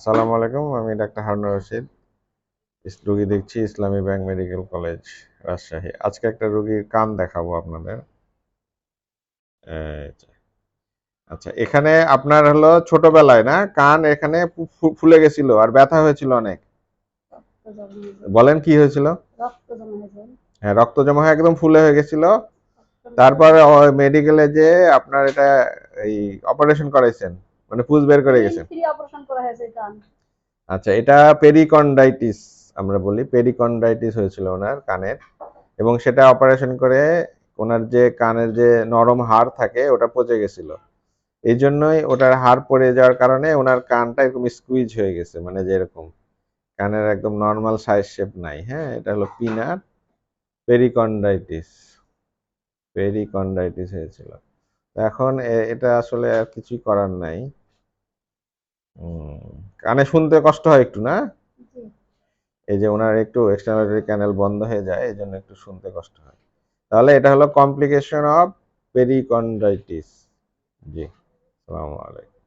আসসালামু আলাইকুম, আমি ডাক্তার হারুন রশিদ। রুগী দেখছি, ইসলামী ব্যাংক মেডিকেল কলেজ, রাজশাহী। আজকে একটা রুগীর কান দেখাবো আপনাদের। আচ্ছা। এখানে আপনার হলো ছোটবেলায় না, কান এখানে ফুলে গেছিল আর ব্যথা হয়েছিল অনেক। বলেন কি হয়েছিল। হ্যাঁ রক্ত জমা হয়ে একদম ফুলে হয়ে গেছিল। তারপর মেডিকেলে যে আপনার এটা এই অপারেশন করাইছেন। মানে পুজ বের করে অপারেশন হয়েছে আচ্ছা এটা পেরিকন্ডাইটিস আমরা বলি। পেরিকন্ডাইটিস হয়েছিল ওনার কানের। এবং সেটা অপারেশন করে ওনার যে কানের যে নরম হাড় থাকে ওটা পচে গেছিল। এই জন্যই ওটার হাড় পড়ে যাওয়ার কারণে ওনার কানটা এরকম স্কুইজ হয়ে গেছে মানে যেরকম কানের একদম নর্মাল সাইজ শেপ নাই হ্যাঁ? এটা হলো পিনার পেরিকন্ডাইটিস পেরিকন্ডাইটিস হয়েছিল। এখন এটা আসলে আর কিছুই করার নাই। কানে শুনতে কষ্ট হয় একটু না? এই যে ওনার একটু এক্সট্রামিটারি ক্যানেল বন্ধ হয়ে যায় এই জন্য একটু শুনতে কষ্ট হয়। তাহলে এটা হলো কমপ্লিকেশন অফ পেরিকন্ডাইটিস জি আসসালামু আলাইকুম।